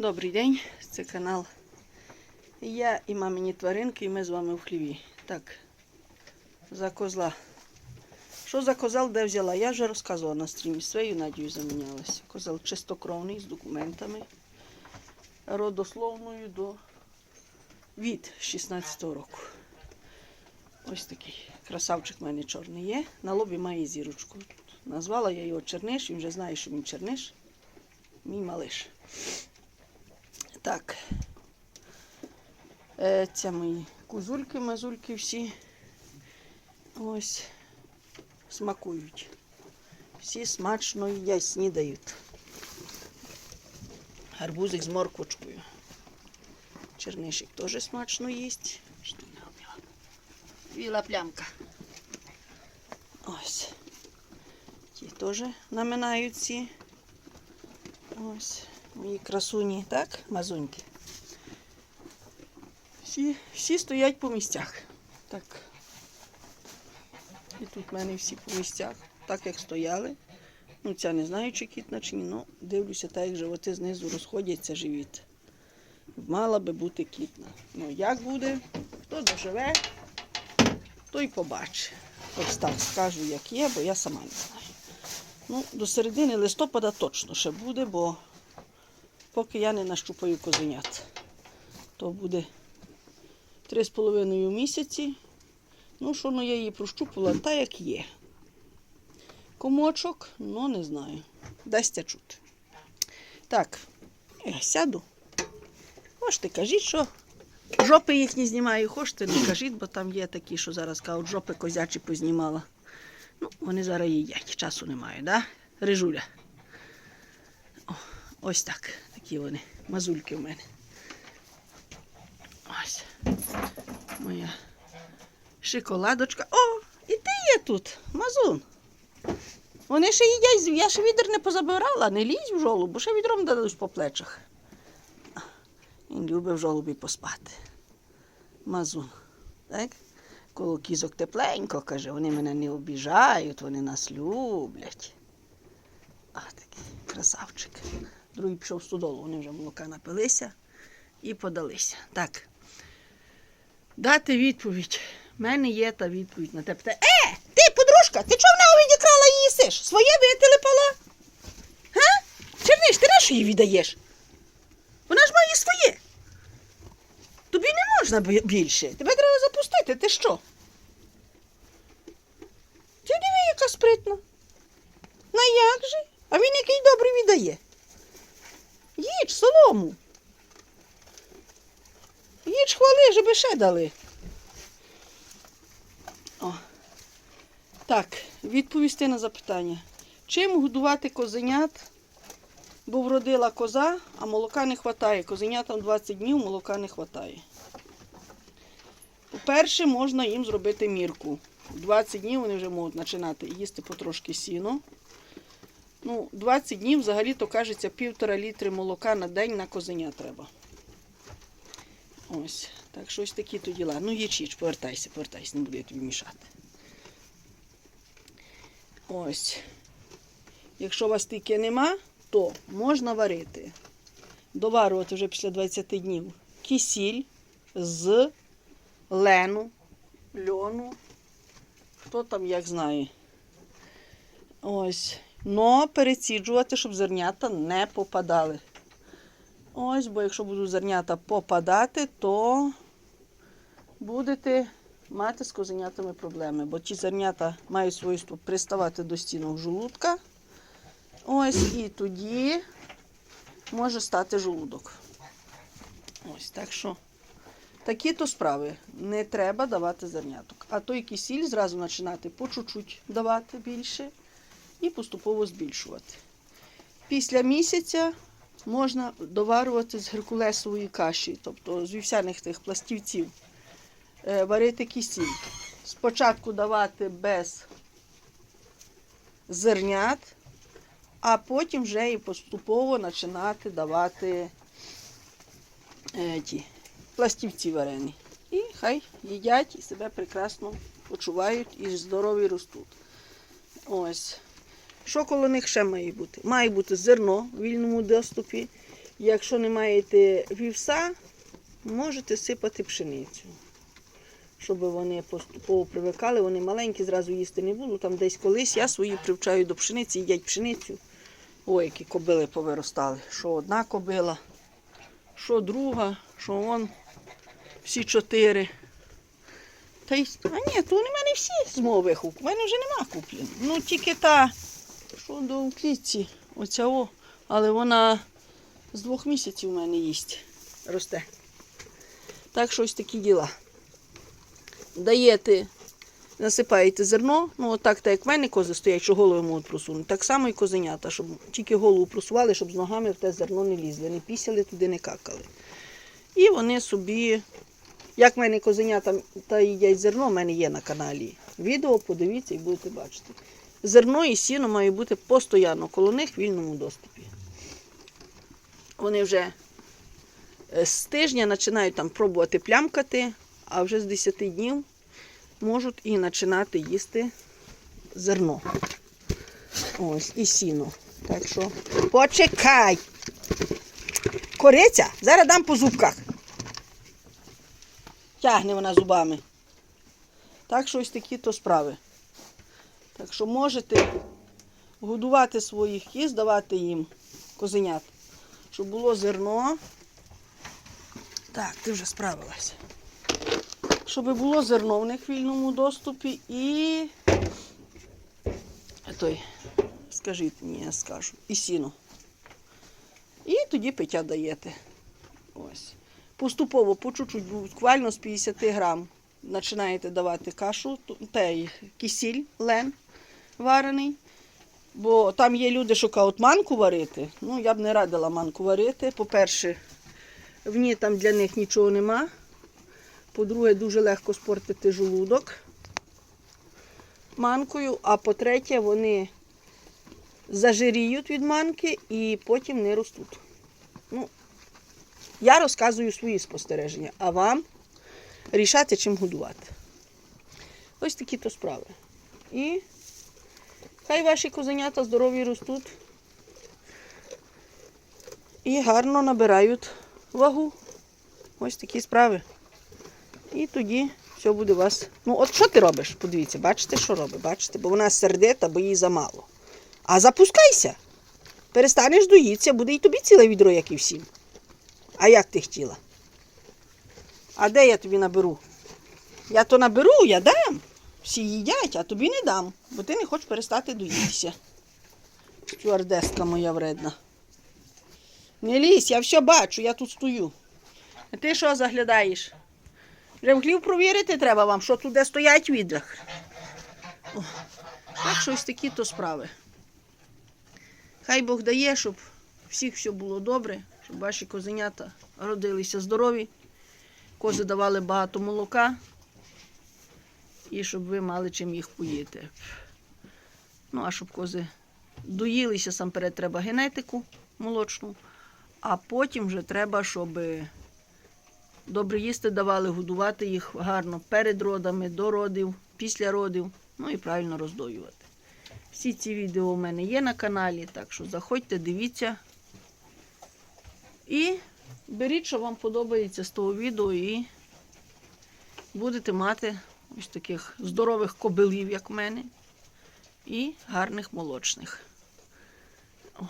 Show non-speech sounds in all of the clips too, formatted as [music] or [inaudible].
Добрий день, це канал. Я і мамині тваринки, і ми з вами в хліві. Так, за козла. Що за козел, де взяла? Я вже розказувала на стрімі своєю Надією замінялася. Козел чистокровний з документами, родословною до від 16-го року. Ось такий красавчик в мене чорний є. На лобі має зірочку. Назвала я його Черниш, він вже знає, що він Черниш. Мій малиш. Так. Е, Це мої кузульки, мазульки всі. Ось смакують. Всі смачно їдять, снідають. Гарбузик з морквочкою. Чернишик теж смачно їсть. Біла плямка. Ось. Ті теж наминають ці. Ось. Мої красуні, так, мазуньки. Всі, всі стоять по місцях. Так. І тут в мене всі по місцях, так як стояли. Ну, ця не знаю, чи кітна, чи ні. Ну, дивлюся, так як животи знизу розходяться живіт. Мала би бути кітна. Ну, як буде, хто доживе, той побачить. Ось так скажу, як є, бо я сама не знаю. Ну, до середини листопада точно ще буде, бо поки я не нащупаю козенят. То буде три з половиною місяці. Ну, що ну, я її прощупала, та як є. Комочок, ну не знаю. Дасться чути. Так, я сяду. Можете кажіть, що жопи їхні знімаю, хочете, не кажіть, бо там є такі, що зараз кажуть, жопи козячі познімала. Ну, вони зараз їдять, часу немає, да? Рижуля. О, ось так. Такі вони. Мазульки в мене. Ось. Моя шоколадочка. О, і ти є тут, мазун. Вони ще їдять, я ще відер не позабирала, не лізь в жолуб, бо ще відром дадуть по плечах. Він любить в жолобі поспати. Мазун. Так? Коло кізок тепленько, каже, вони мене не обіжають, вони нас люблять. А такий красавчик. Другий пішов стодолу, вони вже молока напилися і подалися. Так. Дати відповідь. У мене є та відповідь на те питання. Е, ти, подружка, ти чого в нього відікрала і їсиш? Своє вителепала? Га? Черниш, ти на що її віддаєш? Вона ж має своє. Тобі не можна більше. Тебе треба запустити. Ти що? Ти диви, яка спритна. На як же? А він який добрий віддає. Їдь солому. Їдь хвали, щоб ще дали. О. Так, відповісти на запитання. Чим годувати козенят? Бо вродила коза, а молока не вистачає. Козенятам 20 днів молока не вистачає. По-перше, можна їм зробити мірку. 20 днів вони вже можуть починати їсти потрошки сіно. Ну, 20 днів взагалі-то кажеться півтора літри молока на день на козеня треба. Ось. Так, щось такі то діла. Ну, їч, повертайся, повертайся, не буду я тобі мішати. Ось. Якщо у вас тільки нема, то можна варити. Доварювати вже після 20 днів кисіль з лену, льону. Хто там як знає. Ось. Но переціджувати, щоб зернята не попадали. Ось, бо якщо будуть зернята попадати, то будете мати з козенятами проблеми. Бо ті зернята мають свойство приставати до стінок жолудка. Ось і тоді може стати жолудок. Ось так що. Такі то справи. Не треба давати зерняток. А той кисіль зразу починати по чуть-чуть давати більше і поступово збільшувати. Після місяця можна доварювати з геркулесової каші, тобто з вівсяних тих пластівців, е, варити кисіль. Спочатку давати без зернят, а потім вже і поступово починати давати е, ті пластівці варені. І хай їдять і себе прекрасно почувають і здорові ростуть. Ось. Що коло них ще має бути? Має бути зерно в вільному доступі, Якщо не маєте вівса, можете сипати пшеницю. Щоб вони поступово привикали, вони маленькі, зразу їсти не буду. Там десь колись я свої привчаю до пшениці, їдять пшеницю. Ой, які кобили повиростали. Що одна кобила, що друга, що вон всі чотири. Та й, а ні, то вони в мене всі з мових. У мене вже нема куплені. Ну тільки та, що до клітці, оця але вона з двох місяців у мене їсть, росте. Так що ось такі діла. Даєте, насипаєте зерно, ну отак, так як в мене кози стоять, що голову можуть просунути. Так само і козенята, щоб тільки голову просували, щоб з ногами в те зерно не лізли, не пісяли, туди не какали. І вони собі, як в мене козенята та їдять зерно, в мене є на каналі. Відео подивіться і будете бачити. Зерно і сіно має бути постійно коло них в вільному доступі. Вони вже е, з тижня починають там пробувати плямкати, а вже з 10 днів можуть і починати їсти зерно. Ось, і сіно. Так що почекай. Кориця, зараз дам по зубках. Тягне вона зубами. Так що ось такі то справи. Так що можете годувати своїх кіз, давати їм козенят, щоб було зерно. Так, ти вже справилася. Щоб було зерно в них вільному доступі і. Той, скажіть мені, скажу, і сіно. І тоді пиття даєте. Ось. Поступово, по чуть-чуть, буквально з 50 грам починаєте давати кашу, кисіль, лен варений. Бо там є люди, що кажуть манку варити. Ну, я б не радила манку варити. По-перше, в ній там для них нічого нема. По-друге, дуже легко спортити желудок манкою. А по-третє, вони зажиріють від манки і потім не ростуть. Ну, я розказую свої спостереження, а вам рішати, чим годувати. Ось такі то справи. І хай ваші козенята здорові ростуть і гарно набирають вагу. Ось такі справи. І тоді все буде у вас. Ну, от що ти робиш? Подивіться, бачите, що робить? Бачите, бо вона сердита, бо їй замало. А запускайся. Перестанеш доїтися, буде і тобі ціле відро, як і всім. А як ти хотіла? А де я тобі наберу? Я то наберу, я дам. Всі їдять, а тобі не дам, бо ти не хочеш перестати доїтися. Стюардеска моя вредна. Не лізь, я все бачу, я тут стою. А ти що заглядаєш? Вже в хлів провірити треба вам, що туди стоять в відрах. Так що ось такі то справи. Хай Бог дає, щоб всіх все було добре, щоб ваші козенята родилися здорові, кози давали багато молока і щоб ви мали чим їх поїти. Ну, а щоб кози доїлися, сам перед треба генетику молочну, а потім вже треба, щоб добре їсти давали, годувати їх гарно перед родами, до родів, після родів, ну і правильно роздоювати. Всі ці відео у мене є на каналі, так що заходьте, дивіться. І беріть, що вам подобається з того відео, і будете мати ось таких здорових кобилів, як в мене, і гарних молочних. О.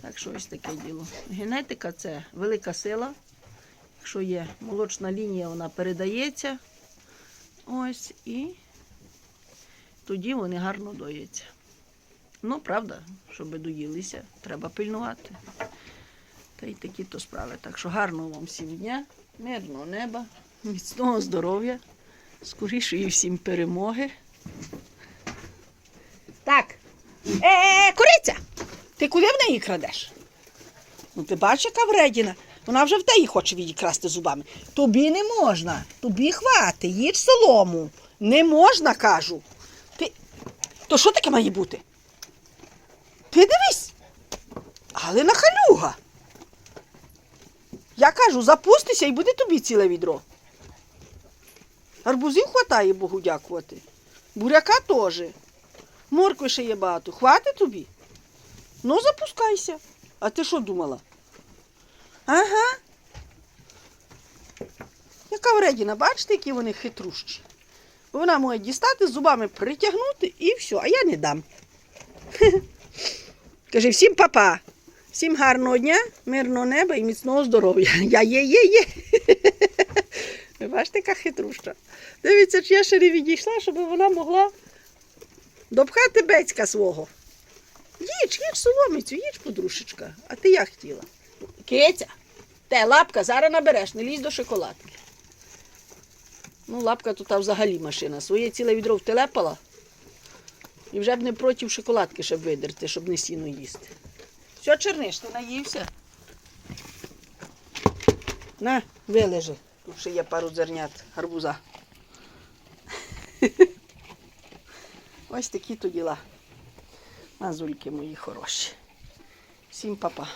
Так що ось таке діло. Генетика це велика сила. Якщо є молочна лінія, вона передається. Ось і тоді вони гарно дояться. Ну, правда, щоб доїлися, треба пильнувати. Та й такі то справи. Так що гарного вам всім дня, мирного неба, міцного здоров'я, скорішої всім перемоги. Так. Е, кориця! Ти куди в неї крадеш? Ну, ти бачиш, яка вредіна? Вона вже в теї хоче відікрасти зубами. Тобі не можна. Тобі хвати, їж солому. Не можна, кажу. Ти... То що таке має бути? Ти дивись. Але на халюга. Я кажу, запустися і буде тобі ціле відро. Арбузів хватає Богу дякувати. Буряка теж. Моркви ще є багато. Хватить тобі? Ну, запускайся. А ти що думала? Ага. Яка вредіна, бачите, які вони хитрущі. Вона може дістати, зубами притягнути і все, а я не дам. [laughs] Каже, всім папа, всім гарного дня, мирного неба і міцного здоров'я. Я є, є, є. [laughs] Бачите, яка хитруща. Дивіться, я ще відійшла, щоб вона могла допхати бецька свого. Їж, їж соломицю, їж, подрушечка. А ти як хотіла? Киця, те лапка зараз набереш, не лізь до шоколадки. Ну, лапка тут взагалі машина. Своє ціле відро втелепала. І вже б не проти шоколадки, щоб видерти, щоб не сіно їсти. Все, черниш, ти наївся. На, вилежи. Тут ще є пару зернят гарбуза. [laughs] Ось такі то діла. Мазульки мої хороші. Всім па-па.